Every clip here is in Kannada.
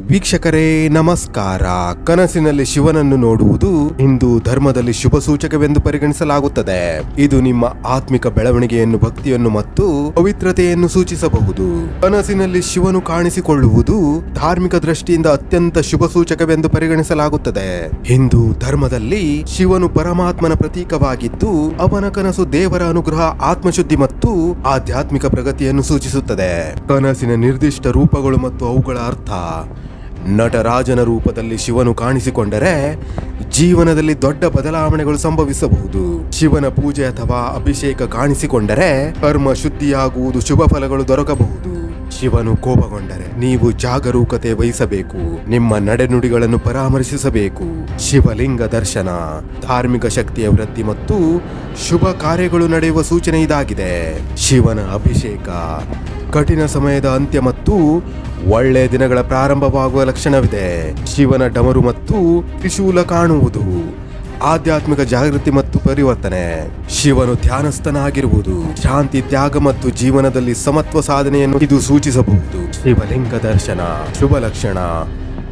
ವೀಕ್ಷಕರೇ, ನಮಸ್ಕಾರ. ಕನಸಿನಲ್ಲಿ ಶಿವನನ್ನು ನೋಡುವುದು ಹಿಂದೂ ಧರ್ಮದಲ್ಲಿ ಶುಭ ಸೂಚಕವೆಂದು ಪರಿಗಣಿಸಲಾಗುತ್ತದೆ. ಇದು ನಿಮ್ಮ ಆತ್ಮಿಕ ಬೆಳವಣಿಗೆಯನ್ನು, ಭಕ್ತಿಯನ್ನು ಮತ್ತು ಪವಿತ್ರತೆಯನ್ನು ಸೂಚಿಸಬಹುದು. ಕನಸಿನಲ್ಲಿ ಶಿವನು ಕಾಣಿಸಿಕೊಳ್ಳುವುದು ಧಾರ್ಮಿಕ ದೃಷ್ಟಿಯಿಂದ ಅತ್ಯಂತ ಶುಭ ಸೂಚಕವೆಂದು ಪರಿಗಣಿಸಲಾಗುತ್ತದೆ. ಹಿಂದೂ ಧರ್ಮದಲ್ಲಿ ಶಿವನು ಪರಮಾತ್ಮನ ಪ್ರತೀಕವಾಗಿದ್ದು, ಅವನ ಕನಸು ದೇವರ ಅನುಗ್ರಹ, ಆತ್ಮಶುದ್ಧಿ ಮತ್ತು ಆಧ್ಯಾತ್ಮಿಕ ಪ್ರಗತಿಯನ್ನು ಸೂಚಿಸುತ್ತದೆ. ಕನಸಿನ ನಿರ್ದಿಷ್ಟ ರೂಪಗಳು ಮತ್ತು ಅವುಗಳ ಅರ್ಥ ನಟರಾಜನ ರೂಪದಲ್ಲಿ ಶಿವನು ಕಾಣಿಸಿಕೊಂಡರೆ ಜೀವನದಲ್ಲಿ ದೊಡ್ಡ ಬದಲಾವಣೆಗಳು ಸಂಭವಿಸಬಹುದು. ಶಿವನ ಪೂಜೆ ಅಥವಾ ಅಭಿಷೇಕ ಕಾಣಿಸಿಕೊಂಡರೆ ಕರ್ಮ ಶುದ್ಧಿಯಾಗುವುದು ಶುಭ ಫಲಗಳು ದೊರಕಬಹುದು. ಶಿವನು ಕೋಪಗೊಂಡರೆ ನೀವು ಜಾಗರೂಕತೆ ವಹಿಸಬೇಕು, ನಿಮ್ಮ ನಡೆನುಡಿಗಳನ್ನು ಪರಾಮರ್ಶಿಸಬೇಕು. ಶಿವಲಿಂಗ ದರ್ಶನ, ಧಾರ್ಮಿಕ ಶಕ್ತಿಯ ವೃದ್ಧಿ ಮತ್ತು ಶುಭ ಕಾರ್ಯಗಳು ನಡೆಯುವ ಸೂಚನೆ ಇದಾಗಿದೆ. ಶಿವನ ಅಭಿಷೇಕ ಕಠಿಣ ಸಮಯದ ಅಂತ್ಯ ಮತ್ತು ಒಳ್ಳೆಯ ದಿನಗಳ ಪ್ರಾರಂಭವಾಗುವ ಲಕ್ಷಣವಿದೆ. ಶಿವನ ಡಮರು ಮತ್ತು ತ್ರಿಶೂಲ ಕಾಣುವುದು, ಆಧ್ಯಾತ್ಮಿಕ ಜಾಗೃತಿ ಮತ್ತು ಪರಿವರ್ತನೆ. ಶಿವನು ಧ್ಯಾನಸ್ಥನಾಗಿರುವುದು, ಶಾಂತಿ, ತ್ಯಾಗ ಮತ್ತು ಜೀವನದಲ್ಲಿ ಸಮತ್ವ ಸಾಧನೆಯನ್ನು ಇದು ಸೂಚಿಸಬಹುದು. ಶಿವಲಿಂಗ ದರ್ಶನ, ಶುಭ ಲಕ್ಷಣ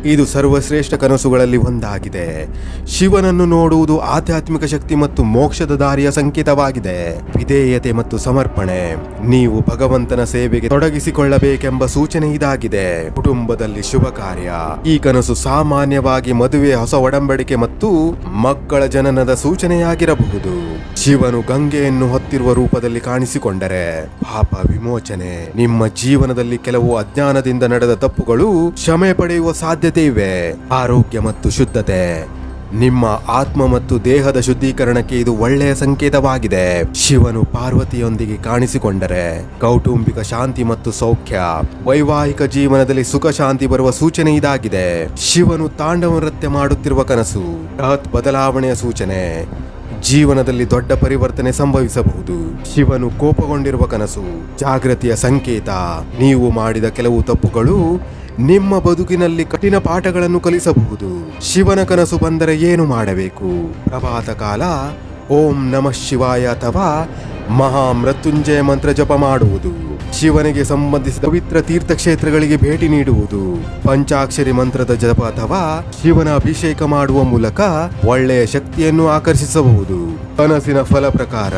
ಇದು ಸರ್ವಶ್ರೇಷ್ಠ ಕನಸುಗಳಲ್ಲಿ ಒಂದಾಗಿದೆ. ಶಿವನನ್ನು ನೋಡುವುದು ಆಧ್ಯಾತ್ಮಿಕ ಶಕ್ತಿ ಮತ್ತು ಮೋಕ್ಷದ ದಾರಿಯ ಸಂಕೇತವಾಗಿದೆ. ವಿಧೇಯತೆ ಮತ್ತು ಸಮರ್ಪಣೆ. ನೀವು ಭಗವಂತನ ಸೇವೆಗೆ ತೊಡಗಿಸಿಕೊಳ್ಳಬೇಕೆಂಬ ಸೂಚನೆ ಇದಾಗಿದೆ. ಕುಟುಂಬದಲ್ಲಿ ಶುಭ ಕಾರ್ಯ. ಈ ಕನಸು ಸಾಮಾನ್ಯವಾಗಿ ಮದುವೆ, ಹೊಸ ಒಡಂಬಡಿಕೆ ಮತ್ತು ಮಕ್ಕಳ ಜನನದ ಸೂಚನೆಯಾಗಿರಬಹುದು. ಶಿವನು ಗಂಗೆಯನ್ನು ಹೊತ್ತಿರುವ ರೂಪದಲ್ಲಿ ಕಾಣಿಸಿಕೊಂಡರೆ ಪಾಪ ವಿಮೋಚನೆ. ನಿಮ್ಮ ಜೀವನದಲ್ಲಿ ಕೆಲವು ಅಜ್ಞಾನದಿಂದ ನಡೆದ ತಪ್ಪುಗಳು ಕ್ಷಮೆ ಪಡೆಯುವ ಸಾಧ್ಯತೆ ಇವೆ ಆರೋಗ್ಯ ಮತ್ತು ಶುದ್ಧತೆ. ನಿಮ್ಮ ಆತ್ಮ ಮತ್ತು ದೇಹದ ಶುದ್ಧೀಕರಣಕ್ಕೆ ಇದು ಒಳ್ಳೆಯ ಸಂಕೇತವಾಗಿದೆ. ಶಿವನು ಪಾರ್ವತಿಯೊಂದಿಗೆ ಕಾಣಿಸಿಕೊಂಡರೆ ಕೌಟುಂಬಿಕ ಶಾಂತಿ ಮತ್ತು ಸೌಖ್ಯ, ವೈವಾಹಿಕ ಜೀವನದಲ್ಲಿ ಸುಖ ಶಾಂತಿ ಬರುವ ಸೂಚನೆ ಇದಾಗಿದೆ. ಶಿವನು ತಾಂಡವ ನೃತ್ಯ ಮಾಡುತ್ತಿರುವ ಕನಸು, ಬೃಹತ್ ಬದಲಾವಣೆಯ ಸೂಚನೆ, ಜೀವನದಲ್ಲಿ ದೊಡ್ಡ ಪರಿವರ್ತನೆ ಸಂಭವಿಸಬಹುದು. ಶಿವನು ಕೋಪಗೊಂಡಿರುವ ಕನಸು, ಜಾಗೃತಿಯ ಸಂಕೇತ, ನೀವು ಮಾಡಿದ ಕೆಲವು ತಪ್ಪುಗಳು ನಿಮ್ಮ ಬದುಕಿನಲ್ಲಿ ಕಠಿಣ ಪಾಠಗಳನ್ನು ಕಲಿಸಬಹುದು. ಶಿವನ ಕನಸು ಬಂದರೆ ಏನು ಮಾಡಬೇಕು? ಪ್ರಭಾತ ಕಾಲ, ಓಂ ನಮಃ ಶಿವಾಯ ಅಥವಾ ಮಹಾ ಮೃತ್ಯುಂಜಯ ಮಂತ್ರ ಜಪ ಮಾಡುವುದು. ಶಿವನಿಗೆ ಸಂಬಂಧಿಸಿದ ಪವಿತ್ರ ತೀರ್ಥಕ್ಷೇತ್ರಗಳಿಗೆ ಭೇಟಿ ನೀಡುವುದು. ಪಂಚಾಕ್ಷರಿ ಮಂತ್ರದ ಜಪ ಅಥವಾ ಶಿವನ ಅಭಿಷೇಕ ಮಾಡುವ ಮೂಲಕ ಒಳ್ಳೆಯ ಶಕ್ತಿಯನ್ನು ಆಕರ್ಷಿಸಬಹುದು. ಕನಸಿನ ಫಲ ಪ್ರಕಾರ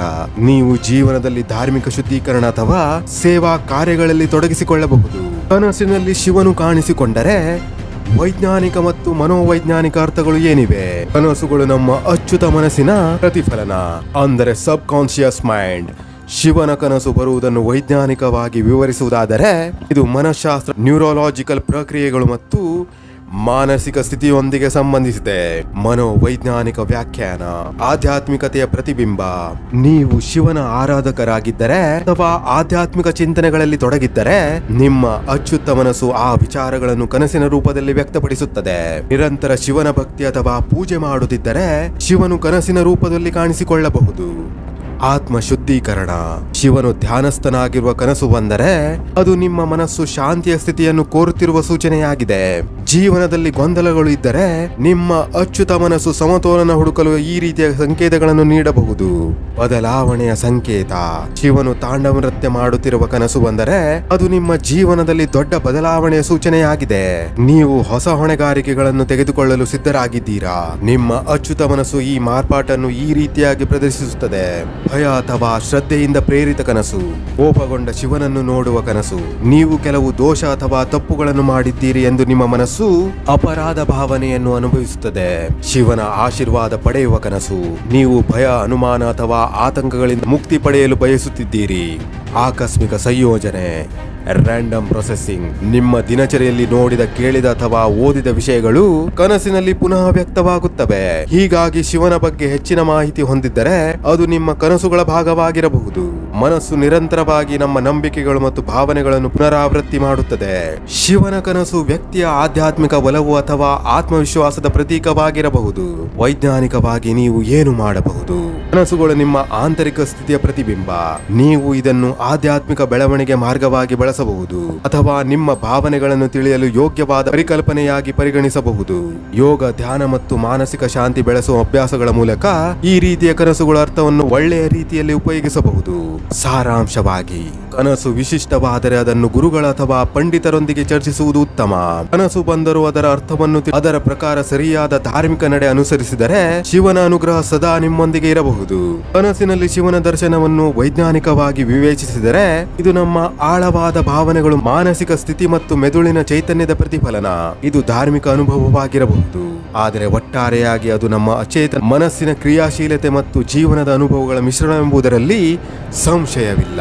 ನೀವು ಜೀವನದಲ್ಲಿ ಧಾರ್ಮಿಕ ಶುದ್ಧೀಕರಣ ಅಥವಾ ಸೇವಾ ಕಾರ್ಯಗಳಲ್ಲಿ ತೊಡಗಿಸಿಕೊಳ್ಳಬಹುದು. ಕನಸಿನಲ್ಲಿ ಶಿವನು ಕಾಣಿಸಿಕೊಂಡರೆ ವೈಜ್ಞಾನಿಕ ಮತ್ತು ಮನೋವೈಜ್ಞಾನಿಕ ಅರ್ಥಗಳು ಏನಿವೆ? ಕನಸುಗಳು ನಮ್ಮ ಅಚ್ಚುತ ಮನಸ್ಸಿನ ಪ್ರತಿಫಲನ, ಅಂದರೆ ಸಬ್ ಕಾನ್ಶಿಯಸ್ ಮೈಂಡ್. ಶಿವನ ಕನಸು ಬರುವುದನ್ನು ವೈಜ್ಞಾನಿಕವಾಗಿ ವಿವರಿಸುವುದಾದರೆ, ಇದು ಮನಃಶಾಸ್ತ್ರ ನ್ಯೂರೋಲಾಜಿಕಲ್ ಪ್ರಕ್ರಿಯೆಗಳು ಮತ್ತು ಮಾನಸಿಕ ಸ್ಥಿತಿಯೊಂದಿಗೆ ಸಂಬಂಧಿಸಿದೆ. ಮನೋವೈಜ್ಞಾನಿಕ ವ್ಯಾಖ್ಯಾನ, ಆಧ್ಯಾತ್ಮಿಕತೆಯ ಪ್ರತಿಬಿಂಬ. ನೀವು ಶಿವನ ಆರಾಧಕರಾಗಿದ್ದರೆ ಅಥವಾ ಆಧ್ಯಾತ್ಮಿಕ ಚಿಂತನೆಗಳಲ್ಲಿ ತೊಡಗಿದ್ದರೆ, ನಿಮ್ಮ ಅಚ್ಚುತ್ತ ಮನಸ್ಸು ಆ ವಿಚಾರಗಳನ್ನು ಕನಸಿನ ರೂಪದಲ್ಲಿ ವ್ಯಕ್ತಪಡಿಸುತ್ತದೆ. ನಿರಂತರ ಶಿವನ ಭಕ್ತಿ ಅಥವಾ ಪೂಜೆ ಮಾಡುತ್ತಿದ್ದರೆ, ಶಿವನು ಕನಸಿನ ರೂಪದಲ್ಲಿ ಕಾಣಿಸಿಕೊಳ್ಳಬಹುದು. ಆತ್ಮ ಶುದ್ಧೀಕರಣ ಶಿವನು ಧ್ಯಾನಸ್ಥನಾಗಿರುವ ಕನಸು ಬಂದರೆ ಅದು ನಿಮ್ಮ ಮನಸ್ಸು ಶಾಂತಿಯ ಸ್ಥಿತಿಯನ್ನು ಕೋರುತ್ತಿರುವ ಸೂಚನೆಯಾಗಿದೆ. ಜೀವನದಲ್ಲಿ ಗೊಂದಲಗಳು ಇದ್ದರೆ ನಿಮ್ಮ ಅಚ್ಚುತ ಮನಸ್ಸು ಸಮತೋಲನ ಹುಡುಕಲು ಈ ರೀತಿಯ ಸಂಕೇತಗಳನ್ನು ನೀಡಬಹುದು. ಬದಲಾವಣೆಯ ಸಂಕೇತ. ಶಿವನು ತಾಂಡವ ನೃತ್ಯ ಮಾಡುತ್ತಿರುವ ಕನಸು ಬಂದರೆ ಅದು ನಿಮ್ಮ ಜೀವನದಲ್ಲಿ ದೊಡ್ಡ ಬದಲಾವಣೆಯ ಸೂಚನೆಯಾಗಿದೆ. ನೀವು ಹೊಸ ಹೊಣೆಗಾರಿಕೆಗಳನ್ನು ತೆಗೆದುಕೊಳ್ಳಲು ಸಿದ್ಧರಾಗಿದ್ದೀರಾ. ನಿಮ್ಮ ಅಚ್ಚುತ ಮನಸ್ಸು ಈ ಮಾರ್ಪಾಟನ್ನು ಈ ರೀತಿಯಾಗಿ ಪ್ರದರ್ಶಿಸುತ್ತದೆ. ಭಯ ಅಥವಾ ಶ್ರದ್ಧೆಯಿಂದ ಪ್ರೇರಿತ ಕನಸು, ಕೋಪಗೊಂಡ ಶಿವನನ್ನು ನೋಡುವ ಕನಸು, ನೀವು ಕೆಲವು ದೋಷ ಅಥವಾ ತಪ್ಪುಗಳನ್ನು ಮಾಡಿದ್ದೀರಿ ಎಂದು ನಿಮ್ಮ ಮನಸ್ಸು ಅಪರಾಧ ಭಾವನೆಯನ್ನು ಅನುಭವಿಸುತ್ತದೆ. ಶಿವನ ಆಶೀರ್ವಾದ ಪಡೆಯುವ ಕನಸು, ನೀವು ಭಯ, ಅನುಮಾನ ಅಥವಾ ಆತಂಕಗಳಿಂದ ಮುಕ್ತಿ ಪಡೆಯಲು ಬಯಸುತ್ತಿದ್ದೀರಿ. ಆಕಸ್ಮಿಕ ಸಂಯೋಜನೆ. ರ್ಯಾಂಡಮ್ ಪ್ರೊಸೆಸಿಂಗ್ ನಿಮ್ಮ ದಿನಚರಿಯಲ್ಲಿ ನೋಡಿದ, ಕೇಳಿದ ಅಥವಾ ಓದಿದ ವಿಷಯಗಳು ಕನಸಿನಲ್ಲಿ ಪುನಃ ವ್ಯಕ್ತವಾಗುತ್ತವೆ. ಹೀಗಾಗಿ ಶಿವನ ಬಗ್ಗೆ ಹೆಚ್ಚಿನ ಮಾಹಿತಿ ಹೊಂದಿದ್ದರೆ ಅದು ನಿಮ್ಮ ಕನಸುಗಳ ಭಾಗವಾಗಿರಬಹುದು. ಮನಸ್ಸು ನಿರಂತರವಾಗಿ ನಮ್ಮ ನಂಬಿಕೆಗಳು ಮತ್ತು ಭಾವನೆಗಳನ್ನು ಪುನರಾವೃತ್ತಿ ಮಾಡುತ್ತದೆ. ಶಿವನ ಕನಸು ವ್ಯಕ್ತಿಯ ಆಧ್ಯಾತ್ಮಿಕ ಒಲವು ಅಥವಾ ಆತ್ಮವಿಶ್ವಾಸದ ಪ್ರತೀಕವಾಗಿರಬಹುದು. ವೈಜ್ಞಾನಿಕವಾಗಿ ನೀವು ಏನು ಮಾಡಬಹುದು? ಕನಸುಗಳು ನಿಮ್ಮ ಆಂತರಿಕ ಸ್ಥಿತಿಯ ಪ್ರತಿಬಿಂಬ. ನೀವು ಇದನ್ನು ಆಧ್ಯಾತ್ಮಿಕ ಬೆಳವಣಿಗೆ ಮಾರ್ಗವಾಗಿ ಬಳಸಬಹುದು ಅಥವಾ ನಿಮ್ಮ ಭಾವನೆಗಳನ್ನು ತಿಳಿಯಲು ಯೋಗ್ಯವಾದ ಪರಿಕಲ್ಪನೆಯಾಗಿ ಪರಿಗಣಿಸಬಹುದು. ಯೋಗ, ಧ್ಯಾನ ಮತ್ತು ಮಾನಸಿಕ ಶಾಂತಿ ಬೆಳೆಸುವ ಅಭ್ಯಾಸಗಳ ಮೂಲಕ ಈ ರೀತಿಯ ಕನಸುಗಳ ಅರ್ಥವನ್ನು ಒಳ್ಳೆಯ ರೀತಿಯಲ್ಲಿ ಉಪಯೋಗಿಸಬಹುದು. ಸಾರಾಂಶವಾಗಿ ಕನಸು ವಿಶಿಷ್ಟವಾದರೆ ಅದನ್ನು ಗುರುಗಳ ಅಥವಾ ಪಂಡಿತರೊಂದಿಗೆ ಚರ್ಚಿಸುವುದು ಉತ್ತಮ. ಕನಸು ಬಂದರೂ ಅದರ ಅರ್ಥವನ್ನು ಅದರ ಪ್ರಕಾರ ಸರಿಯಾದ ಧಾರ್ಮಿಕ ನಡೆ ಅನುಸರಿಸಿದರೆ ಶಿವನ ಅನುಗ್ರಹ ಸದಾ ನಿಮ್ಮೊಂದಿಗೆ ಇರಬಹುದು. ಕನಸಿನಲ್ಲಿ ಶಿವನ ದರ್ಶನವನ್ನು ವೈಜ್ಞಾನಿಕವಾಗಿ ವಿವೇಚಿಸಿದರೆ ಇದು ನಮ್ಮ ಆಳವಾದ ಭಾವನೆಗಳು, ಮಾನಸಿಕ ಸ್ಥಿತಿ ಮತ್ತು ಮೆದುಳಿನ ಚೈತನ್ಯದ ಪ್ರತಿಫಲನ. ಇದು ಧಾರ್ಮಿಕ ಅನುಭವವಾಗಿರಬಹುದು. ಆದರೆ ಒಟ್ಟಾರೆಯಾಗಿ ಅದು ನಮ್ಮ ಅಚೇತನ ಮನಸ್ಸಿನ ಕ್ರಿಯಾಶೀಲತೆ ಮತ್ತು ಜೀವನದ ಅನುಭವಗಳ ಮಿಶ್ರಣವೆಂಬುದರಲ್ಲಿ ಸಂಶಯವಿಲ್ಲ.